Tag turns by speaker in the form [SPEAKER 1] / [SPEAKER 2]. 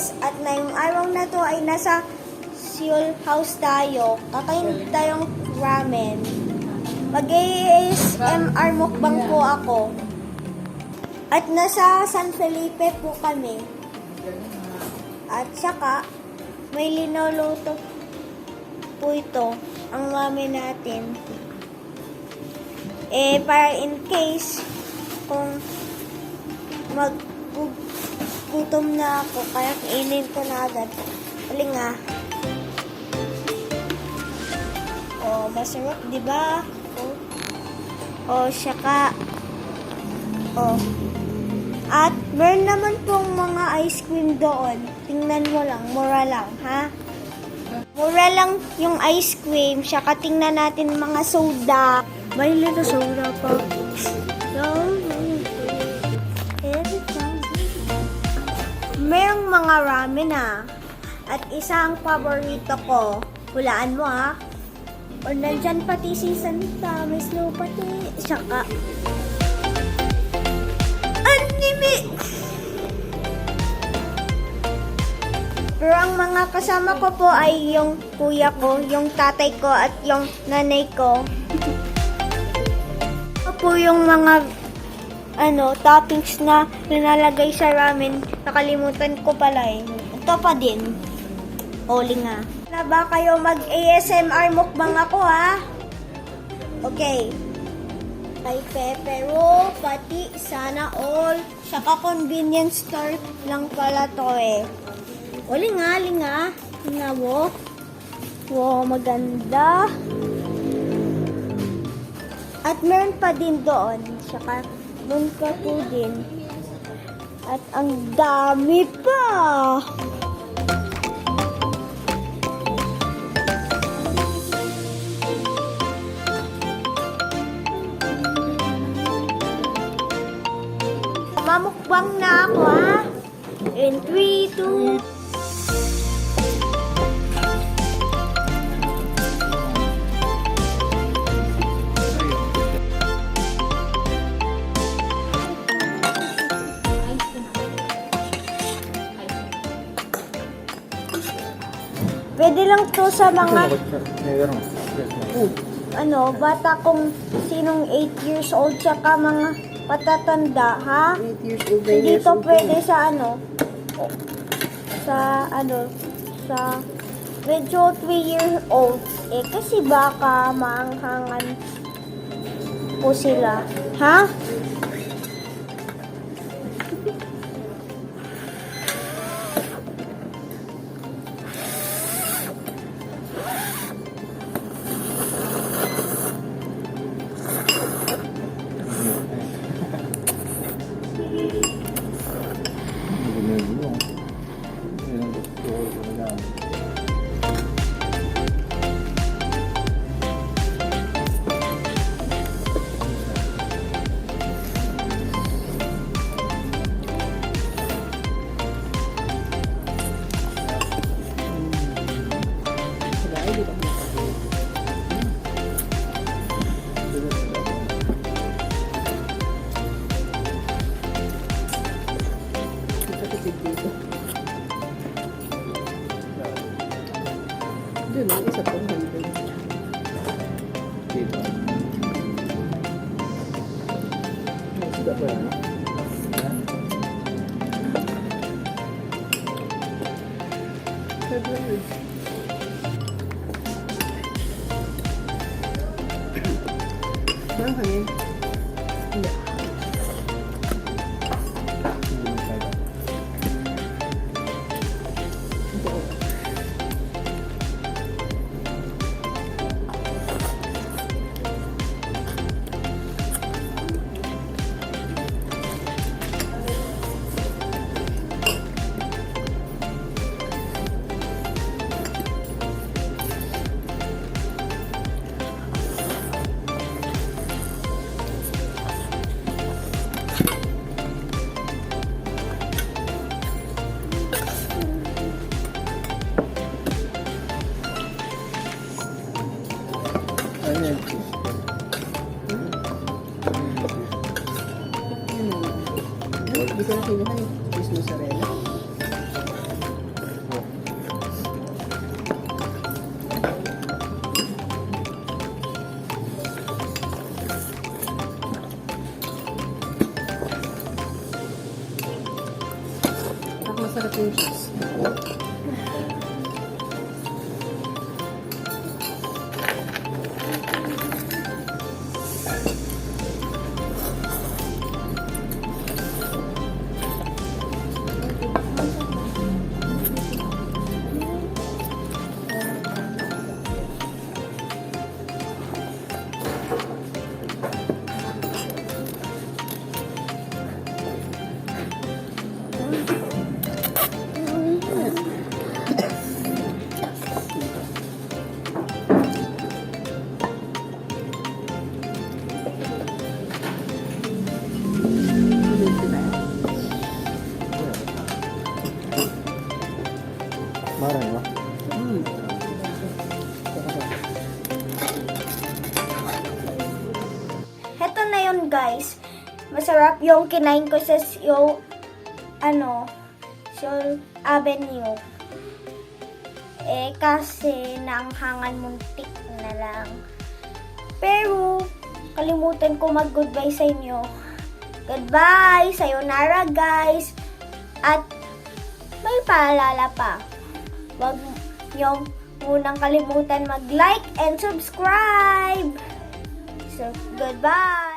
[SPEAKER 1] guys, at ngayong araw na to ay nasa Seoul House tayo. Kakain tayong ramen. Mag-ASMR mukbang po ako. At nasa San Felipe po kami. At saka, may linuluto po ito, ang ramen natin. Eh, para in case, kung mag gutom na ako, kaya kainin ko na agad. Hali nga. Oh, masarap, di ba? Oh. Oh, saka. Oh. At meron naman pong mga ice cream doon. Tingnan mo lang, mura lang, ha? Mura lang yung ice cream. Saka tingnan natin mga soda. May little soda pa. Merong mga ramen ah. At isang paborito ko. Hulaan mo ah. O nandyan pati si Santa. May slow pati. Saka. Anime! Pero ang mga kasama ko po ay yung kuya ko, yung tatay ko, at yung nanay ko. Po yung mga ano, toppings na nilalagay sa ramen. Nakalimutan ko pala eh. Ito pa din. Oli nga. Na ba kayo mag-ASMR mukbang ako ha? Okay. Kay Pepe Roll, pati sana all. Saka convenience store lang pala to eh. Oli nga, ali nga. Nga wo. Wow, maganda. At meron pa din doon. Saka doon ka po din. At ang dami pa. Mamukbang na ako ha. In 3, 2, Pwede lang to sa mga ano, bata kung sinong 8 years old tsaka mga patatanda, ha?
[SPEAKER 2] 8 years old, 9
[SPEAKER 1] Hindi to pwede sa ano, sa ano, sa medyo 3 years old. Eh, kasi baka maanghangan po sila. Ha?
[SPEAKER 2] naman sa 200 lang. Diba? Masda ba yan? Masda ba yan? Hindi ko na kinuha yung cheese mozzarella. Masarap yung cheese.
[SPEAKER 3] Ba?
[SPEAKER 2] Mm.
[SPEAKER 1] Heto na yun guys. Masarap yung kinain ko sa yung ano, Seoul Avenue. Eh kasi nanghangan muntik na lang. Pero kalimutan ko mag-goodbye sa inyo. Goodbye! Sayonara guys! At may paalala pa. Huwag niyong munang kalimutan mag-like and subscribe! So, goodbye!